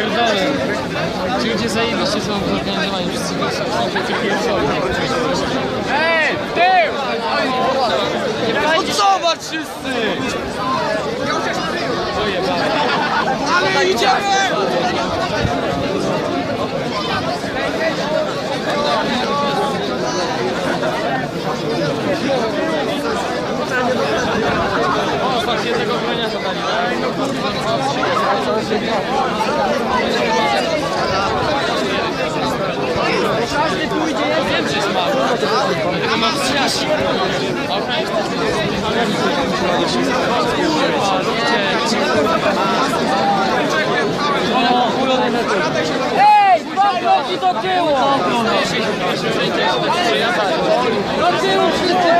Pierdolę. Ci ludzie zajebiście są zorganizowani, wszyscy są się pierdolą. Ej, tył! Odsuwać wszyscy! Ale idziemy! Każdy pójdzie, ja wiem, że jest mało. Tylko mam przyjaźń. Okej. Ej, dwa kroki do tyłu! Do tyłu wszyscy!